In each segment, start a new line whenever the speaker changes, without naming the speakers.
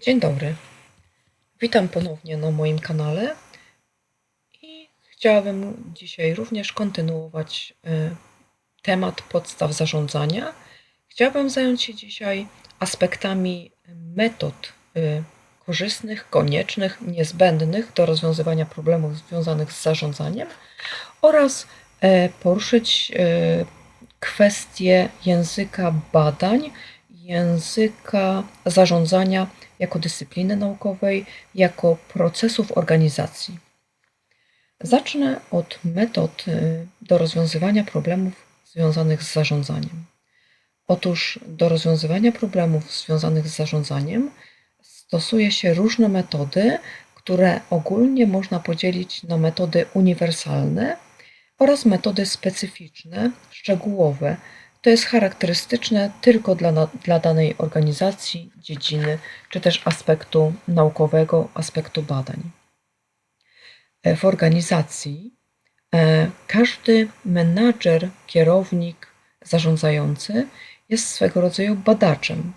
Dzień dobry. Witam ponownie na moim kanale i chciałabym dzisiaj również kontynuować e, temat podstaw zarządzania. Chciałabym zająć się dzisiaj aspektami metod e, korzystnych, koniecznych, niezbędnych do rozwiązywania problemów związanych z zarządzaniem oraz e, poruszyć kwestie języka badań, języka zarządzania jako dyscypliny naukowej, jako procesów organizacji. Zacznę od metod y, do rozwiązywania problemów związanych z zarządzaniem. Otóż do rozwiązywania problemów związanych z zarządzaniem stosuje się różne metody, które ogólnie można podzielić na metody uniwersalne oraz metody specyficzne, szczegółowe, to jest charakterystyczne tylko dla, dla danej organizacji, dziedziny, czy też aspektu naukowego, aspektu badań. E, w organizacji e, każdy menadżer, kierownik, zarządzający jest swego rodzaju badaczem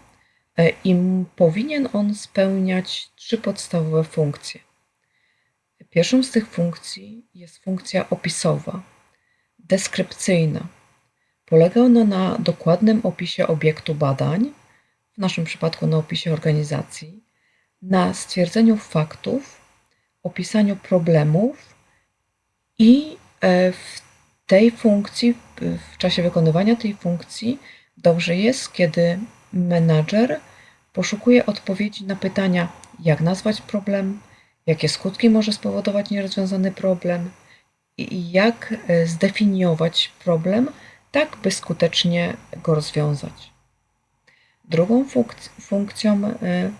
e, i powinien on spełniać trzy podstawowe funkcje. Pierwszą z tych funkcji jest funkcja opisowa, deskrypcyjna Polega ona na dokładnym opisie obiektu badań, w naszym przypadku na opisie organizacji, na stwierdzeniu faktów, opisaniu problemów i e, w tej funkcji, w czasie wykonywania tej funkcji, dobrze jest, kiedy menadżer poszukuje odpowiedzi na pytania, jak nazwać problem, jakie skutki może spowodować nierozwiązany problem i jak e, zdefiniować problem, tak by skutecznie go rozwiązać. Drugą funk- funkcją y,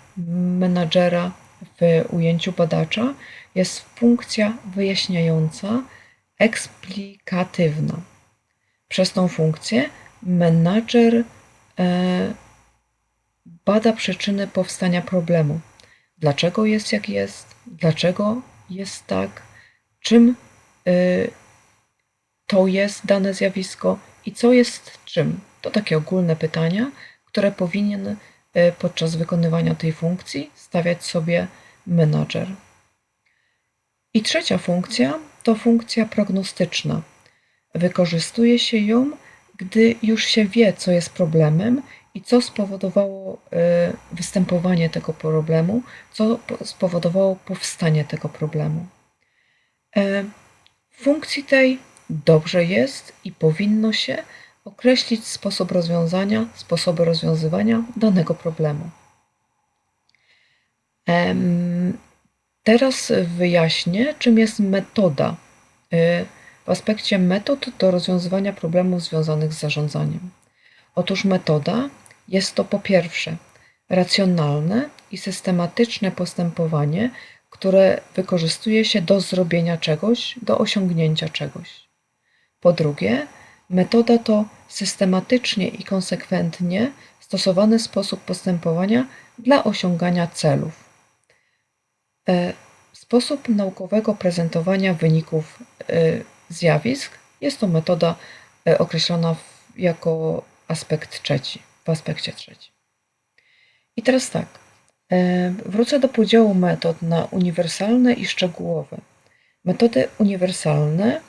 menadżera w ujęciu badacza jest funkcja wyjaśniająca, eksplikatywna. Przez tą funkcję menadżer y, bada przyczyny powstania problemu. Dlaczego jest jak jest, dlaczego jest tak, czym y, to jest dane zjawisko i co jest czym? To takie ogólne pytania, które powinien e, podczas wykonywania tej funkcji stawiać sobie menadżer. I trzecia funkcja to funkcja prognostyczna. Wykorzystuje się ją, gdy już się wie, co jest problemem i co spowodowało e, występowanie tego problemu, co spowodowało powstanie tego problemu. E, w funkcji tej Dobrze jest i powinno się określić sposób rozwiązania, sposoby rozwiązywania danego problemu. Teraz wyjaśnię, czym jest metoda y, w aspekcie metod do rozwiązywania problemów związanych z zarządzaniem. Otóż metoda jest to po pierwsze racjonalne i systematyczne postępowanie, które wykorzystuje się do zrobienia czegoś, do osiągnięcia czegoś. Po drugie, metoda to systematycznie i konsekwentnie stosowany sposób postępowania dla osiągania celów. E, sposób naukowego prezentowania wyników e, zjawisk jest to metoda e, określona jako aspekt trzeci, w aspekcie trzecim. I teraz tak, wrócę do podziału metod na uniwersalne i szczegółowe. Metody uniwersalne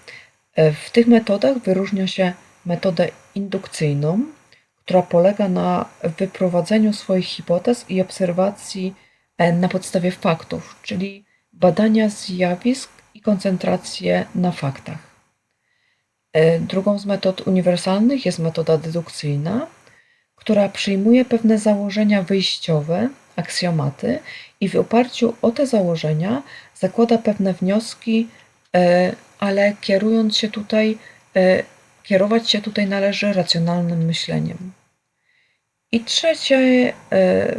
w tych metodach wyróżnia się metodę indukcyjną, która polega na wyprowadzeniu swoich hipotez i obserwacji e, na podstawie faktów, czyli badania zjawisk i koncentrację na faktach. E, drugą z metod uniwersalnych jest metoda dedukcyjna, która przyjmuje pewne założenia wyjściowe, aksjomaty i w oparciu o te założenia zakłada pewne wnioski ale kierując się tutaj, e, kierować się tutaj należy racjonalnym myśleniem. I trzecie, e,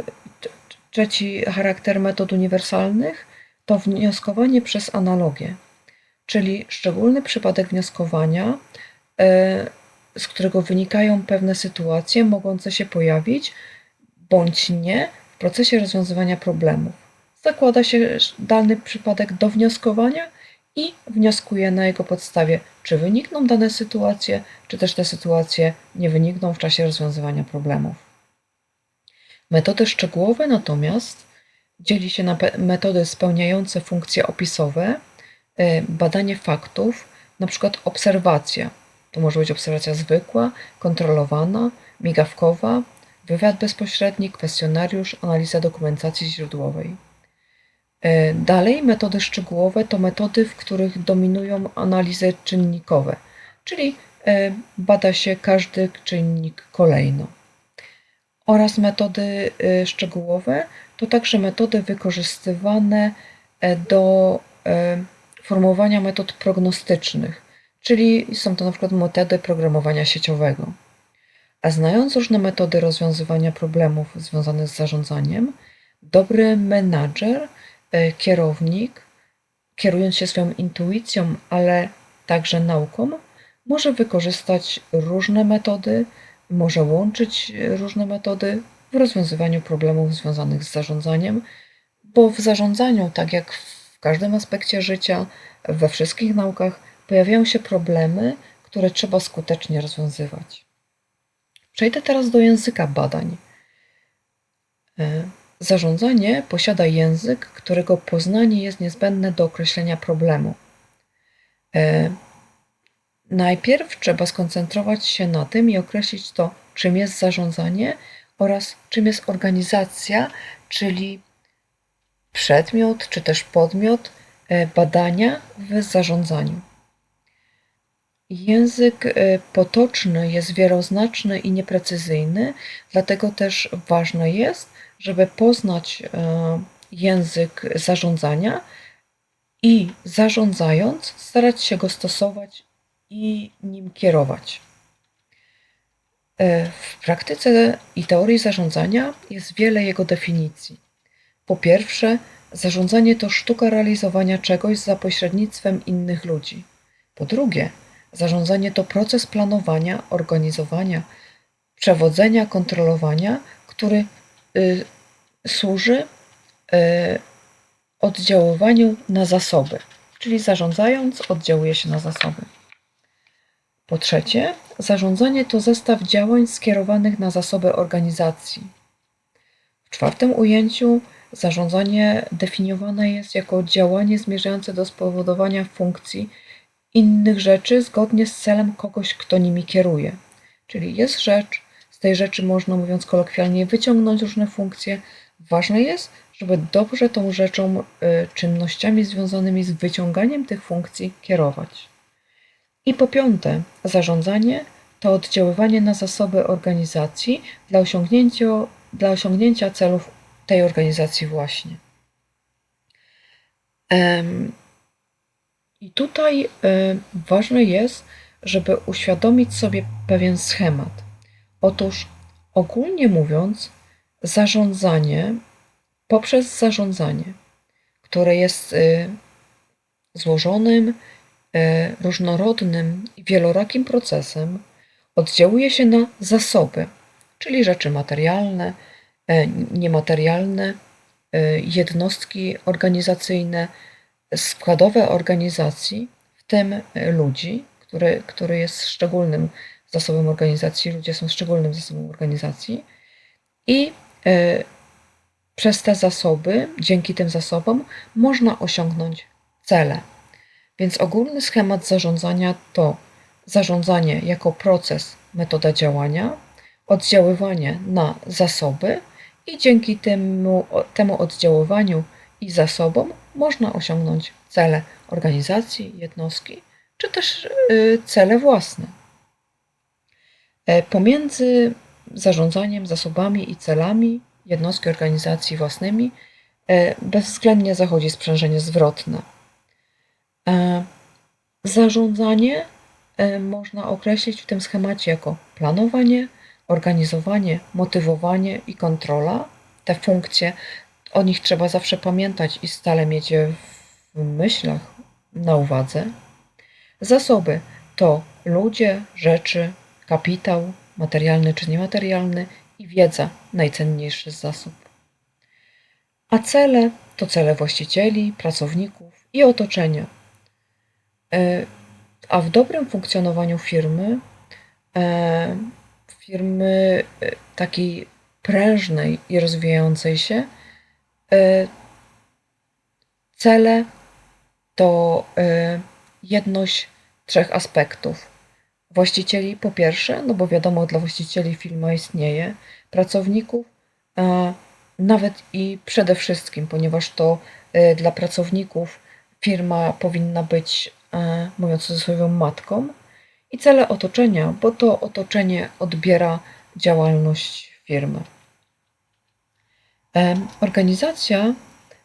trzeci charakter metod uniwersalnych to wnioskowanie przez analogię, czyli szczególny przypadek wnioskowania, e, z którego wynikają pewne sytuacje mogące się pojawić bądź nie w procesie rozwiązywania problemów. Zakłada się dany przypadek do wnioskowania i wnioskuje na jego podstawie, czy wynikną dane sytuacje, czy też te sytuacje nie wynikną w czasie rozwiązywania problemów. Metody szczegółowe natomiast dzieli się na metody spełniające funkcje opisowe, e, badanie faktów, na przykład obserwacja. To może być obserwacja zwykła, kontrolowana, migawkowa, wywiad bezpośredni, kwestionariusz, analiza dokumentacji źródłowej. E, dalej, metody szczegółowe to metody, w których dominują analizy czynnikowe, czyli e, bada się każdy czynnik kolejno. Oraz metody e, szczegółowe to także metody wykorzystywane do formułowania metod prognostycznych, czyli są to na przykład metody programowania sieciowego. A znając różne metody rozwiązywania problemów związanych z zarządzaniem, dobry menadżer kierownik, kierując się swoją intuicją, ale także nauką, może wykorzystać różne metody, może łączyć różne metody w rozwiązywaniu problemów związanych z zarządzaniem, bo w zarządzaniu, tak jak w każdym aspekcie życia, we wszystkich naukach, pojawiają się problemy, które trzeba skutecznie rozwiązywać. Przejdę teraz do języka badań. Zarządzanie posiada język, którego poznanie jest niezbędne do określenia problemu. E, najpierw trzeba skoncentrować się na tym i określić to, czym jest zarządzanie oraz czym jest organizacja, czyli przedmiot czy też podmiot e, badania w zarządzaniu. Język e, potoczny jest wieloznaczny i nieprecyzyjny, dlatego też ważne jest, żeby poznać e, język zarządzania i zarządzając, starać się go stosować i nim kierować. E, w praktyce i teorii zarządzania jest wiele jego definicji. Po pierwsze, zarządzanie to sztuka realizowania czegoś za pośrednictwem innych ludzi. Po drugie, zarządzanie to proces planowania, organizowania, przewodzenia, kontrolowania, który Y, służy y, oddziaływaniu na zasoby, czyli zarządzając, oddziałuje się na zasoby. Po trzecie, zarządzanie to zestaw działań skierowanych na zasoby organizacji. W czwartym ujęciu zarządzanie definiowane jest jako działanie zmierzające do spowodowania funkcji innych rzeczy zgodnie z celem kogoś, kto nimi kieruje. Czyli jest rzecz, z tej rzeczy można, mówiąc kolokwialnie, wyciągnąć różne funkcje. Ważne jest, żeby dobrze tą rzeczą, y, czynnościami związanymi z wyciąganiem tych funkcji kierować. I po piąte, zarządzanie to oddziaływanie na zasoby organizacji dla osiągnięcia, dla osiągnięcia celów tej organizacji właśnie. I tutaj y, ważne jest, żeby uświadomić sobie pewien schemat. Otóż ogólnie mówiąc, zarządzanie poprzez zarządzanie, które jest y, złożonym, y, różnorodnym i wielorakim procesem, oddziałuje się na zasoby, czyli rzeczy materialne, y, niematerialne, jednostki organizacyjne, składowe organizacji, w tym ludzi, który, który jest szczególnym zasobem organizacji, ludzie są szczególnym zasobem organizacji i e, przez te zasoby, dzięki tym zasobom, można osiągnąć cele. Więc ogólny schemat zarządzania to zarządzanie jako proces, metoda działania, oddziaływanie na zasoby i dzięki temu, temu oddziaływaniu i zasobom można osiągnąć cele organizacji, jednostki, czy też y, cele własne. E, pomiędzy zarządzaniem zasobami i celami jednostki organizacji własnymi e, bezwzględnie zachodzi sprzężenie zwrotne. E, zarządzanie można określić w tym schemacie jako planowanie, organizowanie, motywowanie i kontrola. Te funkcje, o nich trzeba zawsze pamiętać i stale mieć je w myślach, na uwadze. Zasoby to ludzie, rzeczy, kapitał, materialny czy niematerialny i wiedza, najcenniejszy zasób. A cele to cele właścicieli, pracowników i otoczenia. E, a w dobrym funkcjonowaniu firmy, e, firmy e, takiej prężnej i rozwijającej się, cele to e, jedność trzech aspektów. Właścicieli po pierwsze, no bo wiadomo, dla właścicieli firma istnieje, pracowników, nawet i przede wszystkim, ponieważ to e, dla pracowników firma powinna być, e, mówiąc w cudzysłowie, matką, i cele otoczenia, bo to otoczenie odbiera działalność firmy. Em, Organizacja,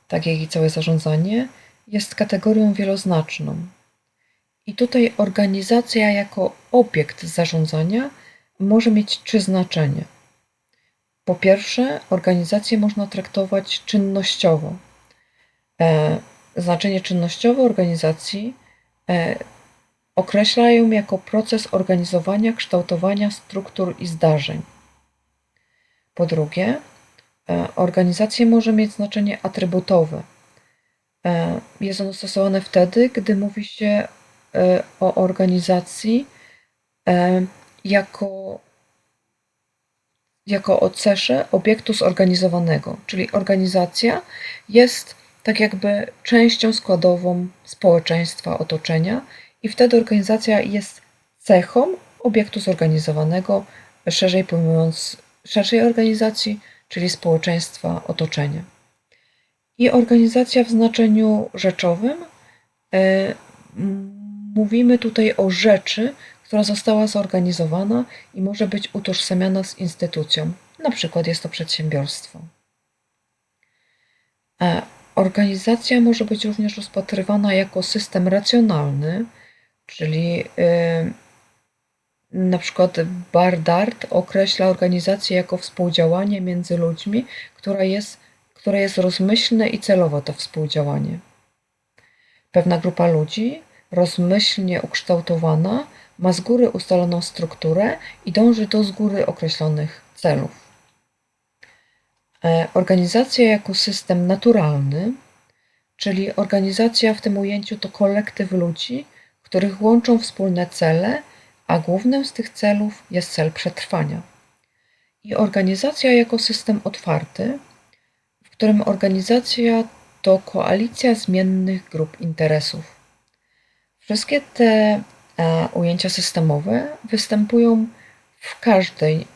tak jak i całe zarządzanie, jest kategorią wieloznaczną. I tutaj organizacja jako obiekt zarządzania może mieć trzy znaczenia. Po pierwsze, organizację można traktować czynnościowo. E, znaczenie czynnościowe organizacji e, określa ją jako proces organizowania, kształtowania struktur i zdarzeń. Po drugie, e, organizacja może mieć znaczenie atrybutowe. E, jest ono stosowane wtedy, gdy mówi się e, o organizacji jako, jako o cesze obiektu zorganizowanego, czyli organizacja jest tak jakby częścią składową społeczeństwa, otoczenia i wtedy organizacja jest cechą obiektu zorganizowanego, szerzej pojmując szerszej organizacji, czyli społeczeństwa, otoczenia. I organizacja w znaczeniu rzeczowym e, mówimy tutaj o rzeczy, która została zorganizowana i może być utożsamiana z instytucją. Na przykład jest to przedsiębiorstwo. E, organizacja może być również rozpatrywana jako system racjonalny, czyli y, na przykład Bardart określa organizację jako współdziałanie między ludźmi, która jest, które jest rozmyślne i celowe to współdziałanie. Pewna grupa ludzi, rozmyślnie ukształtowana, ma z góry ustaloną strukturę i dąży do z góry określonych celów. E, organizacja jako system naturalny, czyli organizacja w tym ujęciu to kolektyw ludzi, których łączą wspólne cele, a głównym z tych celów jest cel przetrwania. I organizacja jako system otwarty, w którym organizacja to koalicja zmiennych grup interesów. Wszystkie te e, ujęcia systemowe występują w każdej,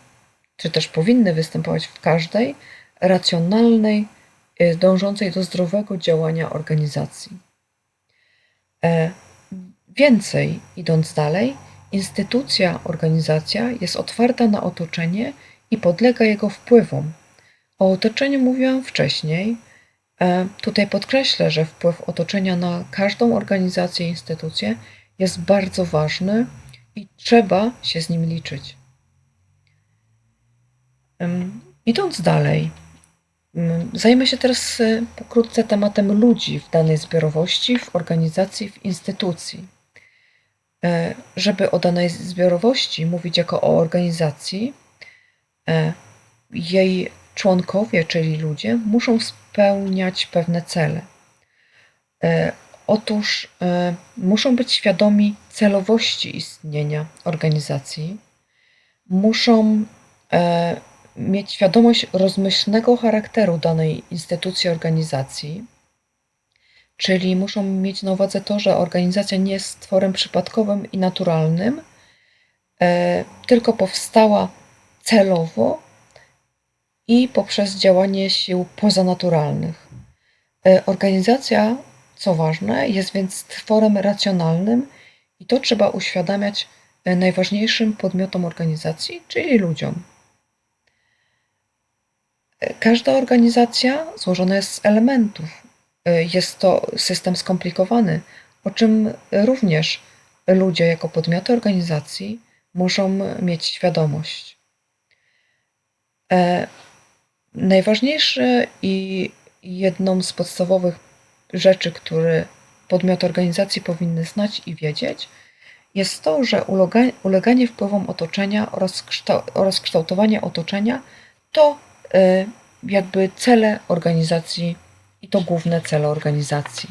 czy też powinny występować w każdej racjonalnej, e, dążącej do zdrowego działania organizacji. E, Więcej, idąc dalej, instytucja, organizacja jest otwarta na otoczenie i podlega jego wpływom. O otoczeniu mówiłam wcześniej. E, tutaj podkreślę, że wpływ otoczenia na każdą organizację i instytucję jest bardzo ważny i trzeba się z nim liczyć. Idąc dalej, zajmę się teraz e, pokrótce tematem ludzi w danej zbiorowości, w organizacji, w instytucji. E, żeby o danej zbiorowości mówić jako o organizacji, e, jej członkowie, czyli ludzie, muszą spełniać pewne cele. E, otóż muszą być świadomi celowości istnienia organizacji, muszą mieć świadomość rozmyślnego charakteru danej instytucji, organizacji, Czyli muszą mieć na uwadze to, że organizacja nie jest stworem przypadkowym i naturalnym, e, tylko powstała celowo i poprzez działanie sił pozanaturalnych. E, organizacja, co ważne, jest więc stworem racjonalnym i to trzeba uświadamiać e, najważniejszym podmiotom organizacji, czyli ludziom. Każda organizacja złożona jest z elementów, jest to system skomplikowany, o czym również ludzie jako podmioty organizacji muszą mieć świadomość. E, najważniejsze i jedną z podstawowych rzeczy, które podmioty organizacji powinny znać i wiedzieć, jest to, że uleganie wpływom otoczenia oraz, oraz kształtowanie otoczenia to e, jakby cele organizacji i to główne cele organizacji.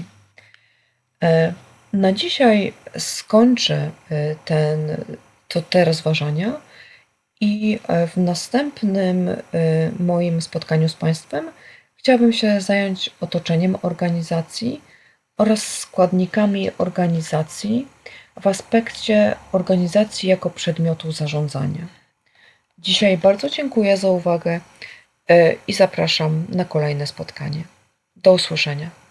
E, na dzisiaj skończę e, ten, to te rozważania i e, w następnym moim spotkaniu z Państwem chciałabym się zająć otoczeniem organizacji oraz składnikami organizacji w aspekcie organizacji jako przedmiotu zarządzania. Dzisiaj bardzo dziękuję za uwagę i zapraszam na kolejne spotkanie. Do usłyszenia.